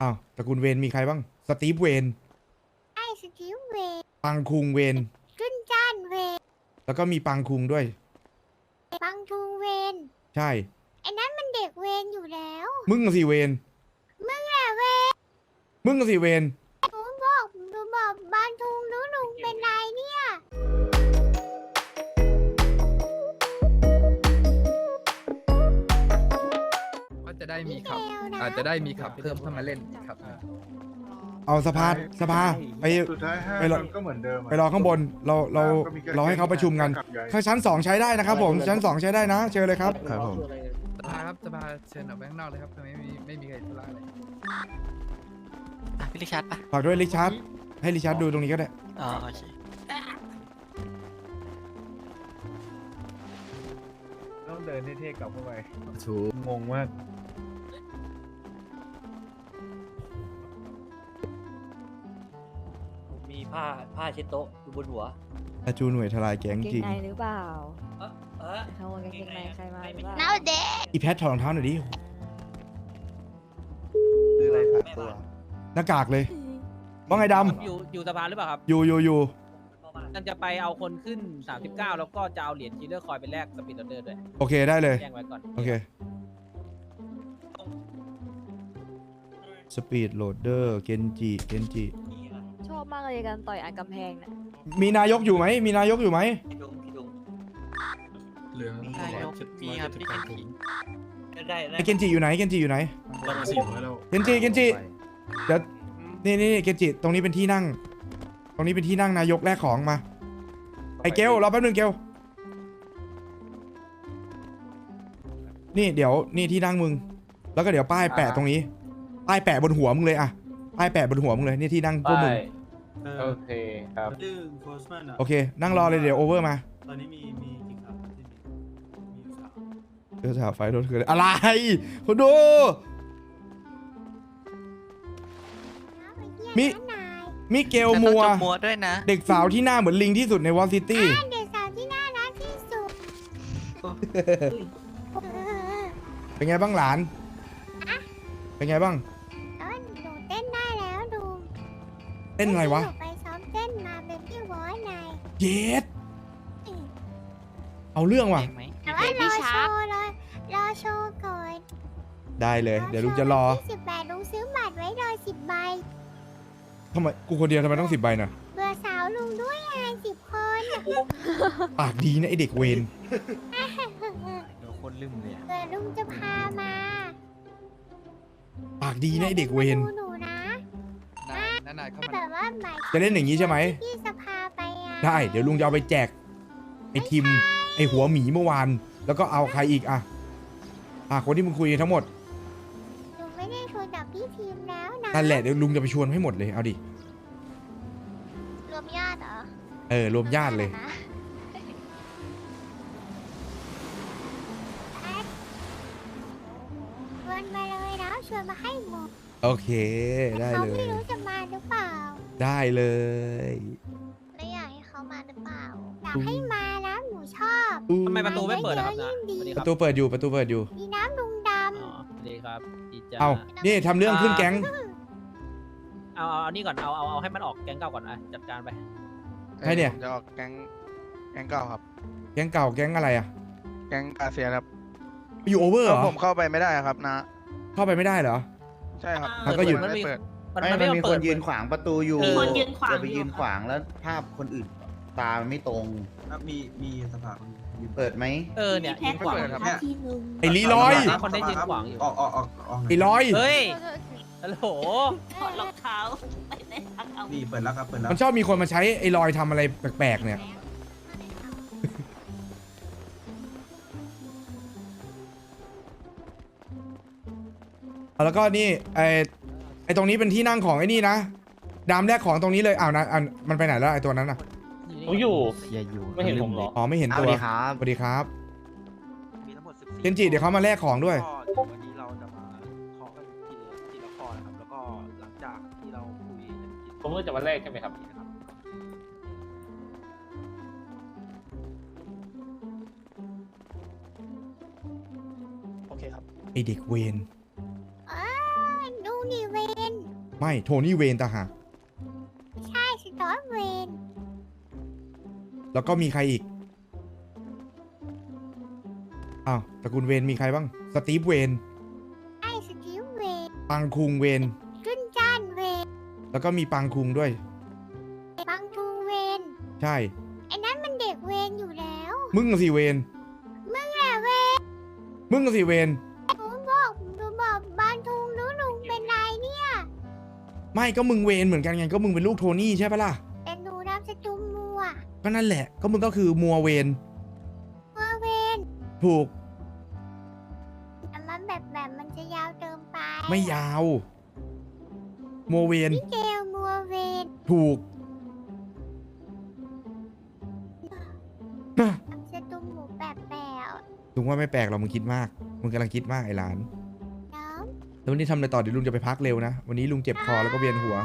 อ้าวตระกูลเวนมีใครบ้าง สตีฟเวนไอ้สติวเวย์ปังคุงเวนจุนจ้านเวย์แล้วก็มีปังคุงด้วย บังทูเวนใช่ ไอ้นั้นมันเด็กเวนอยู่แล้ว มึงสิเวน มึงแหละเวนมึงสิเวน ได้มีพี่ขับเกลนะอาจจะได้มีขับเพิ่มเข้ามาเล่นครับ เอาสภาสภาไป สุดท้ายห้าไปรอ คนก็เหมือนเดิมะไปรอข้างบนเราเราก็มีแค่เราให้เขาประชุมกันกับใหญ่ข้างชั้นสองใช้ได้นะครับ ผมชั้นสองใช้ได้นะเชิญเลยครับ ครับผม สภาครับสภาเชิญออกไปข้างนอกเลยครับไม่มีไม่มีใครธุระเลยอะพี่ลิชาร์ดปะฝากด้วยริชาร์ดให้ริชาร์ดดูตรงนี้ก็ได้ อ๋อโอเค ต้องเดินเท่ๆกลับเข้าไปถูกงงมาก ผ้าผ้าเช็ดโต๊ะอยู่บนหัว อาจูหน่วยทลายแก๊งเกงจริงในหรือเปล่าเออเออขโมยกางเกงในใครมาหรือเปล่าน้าเด็กอีแพทถอดรองเท้าหน่อยดิคืออะไรขาดตัว หน้ากากเลยว่าไงดอยู่อยู่สภาหรือเปล่าครับำอยู่อยู่อยู่นั่นจะไปเอาคนขึ้น 39 แล้วก็จะเอาเหรียญคิลเลอร์คอยไปแลกสปีดเดอร์ด้วย โอเคได้เลย แจ้งไว้ก่อน โอเคสปีดโหลดเดอร์เกนจิเกนจิช อบมากเลยการต่อยอัดกำแพงนะมีนายกอยู่ไหม มีนายกอยู่ไหม พี่ดุงพี่ดุงเหลืองนายกมีครับพี่กันทีได้ได้ไอเกนจิอยู่ไหน เกนจิอยู่ไหนเรามาสี่ร้อยแล้วเกนจิ เกนจิ เดี๋ยว นี่นี่นี่เกนจิ ตรงนี้เป็นที่นั่ง ตรงนี้เป็นที่นั่งนายกแรกของมา ไอเกลรอแป๊บนึงเกลนี่เดี๋ยวนี่ที่นั่งมึง แล้วก็เดี๋ยวป้ายแปะตรงนี้ ป้ายแปะบนหัวมึงเลยอะป้ายแปะบนหัวมึงเลย นี่ที่นั่งพวกมึง โอเคครับเรื่องโฟสแมนอะโอเค นั่งรอเลยเดี๋ยวโอเวอร์มาตอนนี้มีมีกี่ครับที่มีมีอยู่สามเดี๋ยวจะหาไฟรถคืออะไรคุณดู มิ นายมิเกลแล้วมัต้องวจบมัวด้วยนะเด็กสาวที่หน้าเหมือนลิงที่สุดในวอลซิตี้เด็กสาวที่น่ารักที่สุดเออเป็นไงบ้างหลาน เป็นไงบ้าง เต้นอะไรวะหนูไปซ้อมเต้นมาเป็นพี่วอยนายเยสเอาเรื่องว่ะเก่งไหมแต่ว่ารอโชว์รอรอโชว์ก่อนได้เลย เดี๋ยวลุงจะรอสิบแปดลุงซื้อบัตรไว้รอสิบใบทำไมกูคนเดียวทำไมต้องสิบใบน่ะเบื่อสาวลุงด้วยไงสิบคนปากดีนะไอเด็กเวนเดี๋ยวคนลืมเลยอะเบื่อลุงจะพามาปากดีนะไอเด็กเวน ดูหนู นะนายนายนายเข้ามาแบบว่าหมายจะเล่นอย่างนี้ใช่ไหมที่สภาไปอะได้ เดี๋ยวลุงจะเอาไปแจก ไอทิม ไอหัวหมีเมื่อวาน แล้วก็เอาใครอีกอะอะคนที่มึงคุยทั้งหมดหนูไม่ได้ชวนกับพี่ทีมแล้วนะนั่นแหละเดี๋ยวลุงจะไปชวนให้หมดเลยเอาดิรวมญาติเหรอเออรวมญาติเลย นะแอดชวนมาเลยนะชวนมาให้หมด โอเคได้เขาเลไม่ย รู้จะมาหรือเปล่าได้เลยแล้วอยากให้เขามาหรือเปล่าอยากให้มานะหนูชอบทำไมประตูไม่เปิดนะครับนะยิ่งสวัสดีดีคปรับระตูเปิดอยู่ประตูเปิดอยู่ มีน้ำลุงดอ๋อสวัสดีครับดีจ้าเอานี่ทำเรื่องขึ้นแก๊งเอาเอาเอานี่ก่อนเอาเอาเอาให้มันออกแก๊งเก่าก่อนอะจัดการไปใครเนี่ย ผมจะออกแก๊งแก๊งเก่าครับ แก๊งเก่าแก๊งอะไรอะ แก๊งกาเซียครับอยู่โอเวอร์เหรเพอราะผมเข้าไปไม่ได้ครับนะ เข้าไปไม่ได้เหรอ ใช่ครับมันก็หยุดไม่ได้เปิด มันไม่มันมัไม่นยอมมีคเปิดนยืนขวางประตูอยู่เออคนยืนขวางจะไปยืนขวางแล้วภาพคนอื่นตามันไม่ตรงครับมีมีสภาคนเปิดไหมเออเนี่ยยืนขวางไม่เปิดครับเนี่ยไอ้ลีลอยหาคนได้ยืนขวางอยู่ออกออกออกออกไอ้ลอยเฮ้ยฮัลโหลถอดรองเท้าไปเล่นทักเอานี่เปิดแล้วครับเปิดแล้วมันชอบมีคนมาใช้ไอ้ลอยทำอะไรแปลกๆเนี่ย แล้วก็นี่ไอไอตรงนี้เป็นที่นั่งของไอ้นี่นะดามแรกของตรงนี้เลยอ้าวนะอันมันไปไหนแล้วไอตัวนั้นอะผมอยู่ อย่าอยู่ไม่เห็นผมเหรอ อ๋อไม่เห็นเอาตัวดีครับสวัสดีครับมีทั้งหมดสิบเคนจิเดี๋ยวเขามาแลกของด้วยวันนี้เราจะมาเคาะกันทีละทีละข้อนะครับ แล้วก็หลังจากที่เราคุยกันทีผมก็จะวันแรกใช่ไหมครับ นะครับไอเด็กเวนเออดูงนี่ เวนไม่โทนี่เวนต่างหากใช่สตอเวนแล้วก็มีใครอีก อ้าวตระกูลเวนมีใครบ้าง สตีฟเวนไอ้สติวเวนปังคุงเวนจุนจานเวน แล้วก็มีปังคุงด้วยบังทูเวน ใช่ ไอ้นั้นมันเด็กเวนอยู่แล้ว มึงอะสิเวน มึงแหละเวน มึงอะสิเวน ไม่ก็มึงเวนเหมือนกันไงก็มึงเป็นลูกโทนี่ใช่ปะล่ะแต่หนูนามสกุลมัวก็นั่นแหละ ก็มึงก็คือมัวเวนมัวเวนถูกแต่มันแบบแบบมันจะยาวเกินไปไม่ยาว มัวเวนพี่เกลมัวเวนถูกนามสกุลหมูแปะแปะลุงว่าไม่แปลกหรอกมึงคิดมาก มึงกำลังคิดมากไอ้หลานน้อง แล้ววันนี้ทำอะไรต่อเดี๋ยวลุงจะไปพักเร็วนะ วันนี้ลุงเจ็บคอแล้วก็เวียนหัว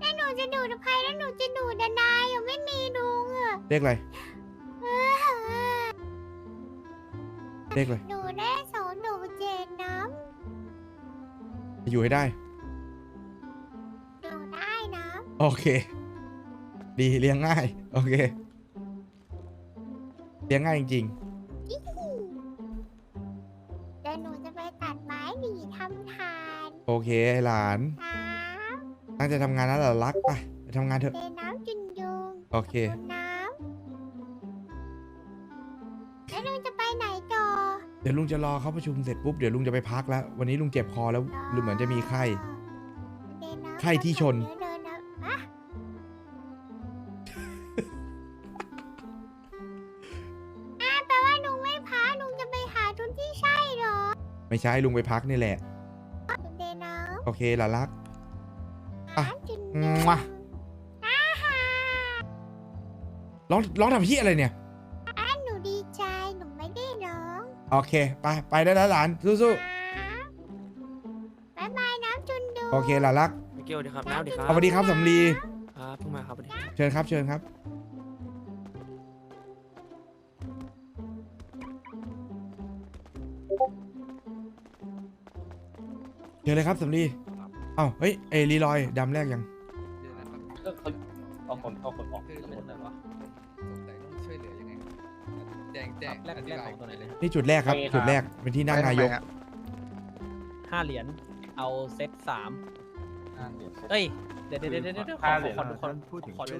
แล้วหนูจะดูดใครแล้วหนูจะดูดนายยังไม่มีลุงอะเลขอะไรเลขอะไร หนูได้สองหนูเจ็ดน้จะอยู่ให้ได้ำหนูได้น้โอเค ดีเลี้ยงง่าย โอเค เลี้ยงง่ายจริง เคไอ้หลานน้ตั้งใจทำงานนะหลานรักไปไปทำงานเถำอะเทน้ำจุนยุงโอเคดูน้ำแล้วลุงจะไปไหนต่อเดี๋ยวลุงจะรอเขาประชุมเสร็จปุ๊บเดี๋ยวลุงจะไปพักแล้ว วันนี้ลุงเจ็บคอแล้วหรือเหมือนจะมีไข้เทน้ำไข้ที่ชน เดินน้ำอะอะแปลว่าลุงไม่พักลุงจะไปหาทุนที่ใช่เหรอ ไม่ใช่ลุงไปพักนี่แหละเทน้ำ โอเคหลานรัก อะน้ำจุนอืยุมงมาอ่าฮะร้องร้องทำพี่อะไรเนี่ยอะหนูดีใจ หนูไม่ได้ร้อง โอเค ไป ไปได้แล้วหลาน สู้บ๊ายบายน้ำจุนยุงๆโอเคหลานรักมิเกลดีครับน้ำดีครับสวัสดีครับสำลี ครับเพิ่งมาครับสวัสดีครับเชิญครับ เชิญครับ เชิญเลยครับสำลีเอ้าเฮ้ยเอรีลอยดำแรกยังเดี๋ยวนะครับเอาคนเอาคนออกคือลุงสงสัยต้องช่วยเหลือยังไงครับแจ้งแจ้งแรกอธิแรกบายของตัวไหนเลยนี่จุดแรกครับ จุดแรกเป็นที่นั่งนายกไปทำไมฮะห้าเหรียญเอาเซตสามเอ้ยเดี๋ยวเดี๋ยวเดี๋ยวเดี๋ยวขอขอขอขอขอดู